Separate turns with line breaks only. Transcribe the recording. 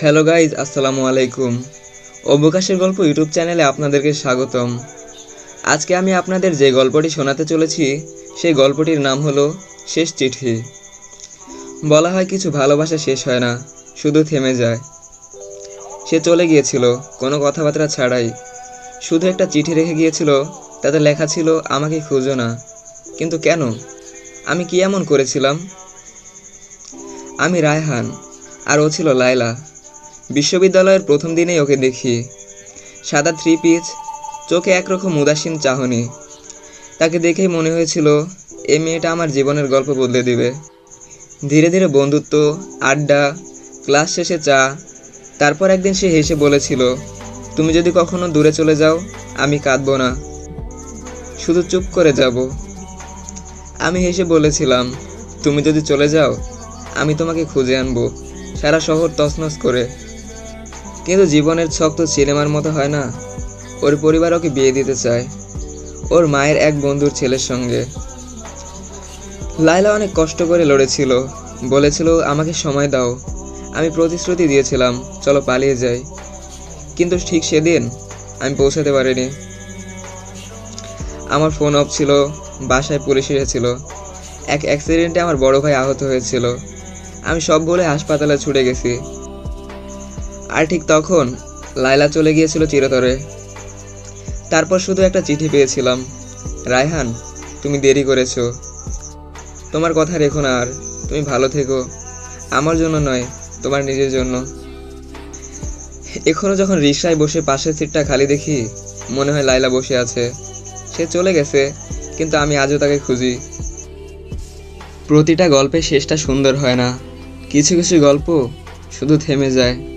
Hello guys আসসালামু আলাইকুম। অবকাশের গল্প ইউটিউব চ্যানেলে আপনাদেরকে স্বাগতম। আজকে আমি আপনাদের যে গল্পটি শোনাতে চলেছি, সেই গল্পটির নাম হলো শেষ চিঠি। বলা হয় কিছু ভালোবাসা শেষ হয় না, শুধু থেমে যায়। সে চলে গিয়েছিল, কোনো কথাবার্তা ছাড়াই। শুধু একটা চিঠি রেখে গিয়েছিল, তাতে লেখা ছিল, আমাকে খুঁজো না। কিন্তু কেন? আমি কি এমন করেছিলাম? আমি রায়হান, আর ও ছিল লায়লা। বিশ্ববিদ্যালয়ের প্রথম দিনেই ওকে দেখি। সাদা থ্রি পিচ চোখে একরকম উদাসীন চাহনি। তাকে দেখেই মনে হয়েছিল এই মেয়েটা আমার জীবনের গল্প বদলে দিবে। ধীরে ধীরে বন্ধুত্ব, আড্ডা, ক্লাস শেষে চা, তারপর একদিন সে হেসে বলেছিল, তুমি যদি কখনো দূরে চলে যাও, আমি কাঁদবো না। শুধু চুপ করে যাব। আমি হেসে বলেছিলাম, তুমি যদি চলে যাও, আমি তোমাকে খুঁজে আনব। সারা শহর তছনছ করে কিন্তু জীবনের ছক তো সিনেমার মতো হয় না। ওর পরিবার ওকে বিয়ে দিতে চায়? ওর মায়ের এক বন্ধুর ছেলের সঙ্গে। লাইলা অনেক কষ্ট করে লড়েছিল। বলেছিল, আমাকে সময় দাও। আমি প্রতিশ্রুতি দিয়েছিলাম, চলো পালিয়ে যাই। কিন্তু ঠিক সেদিন আমি পৌঁছাতে পারিনি। আমার ফোন অফ ছিল, বাসায় পুলিশ এসেছিল। এক অ্যাক্সিডেন্টে আমার বড় ভাই আহত হয়েছিল। আমি সব বলে হাসপাতালে ছুটে গেছি। আর ঠিক তখন লায়লা চলে গিয়েছিল চিরতরে। তারপর শুধু একটা চিঠি পেয়েছিলাম। রায়হান, তুমি দেরি করেছ। তোমার কথা রেখো না আর, তুমি ভালো থেকো। আমার জন্য নয়, তোমার নিজের জন্য। এখনও যখন রিক্সায় বসে পাশের সিটটা খালি দেখি, মনে হয় লাইলা বসে আছে। সে চলে গেছে, কিন্তু আমি আজও তাকে খুঁজি। প্রতিটা গল্পের শেষটা সুন্দর হয় না। কিছু কিছু গল্প শুধু থেমে যায়।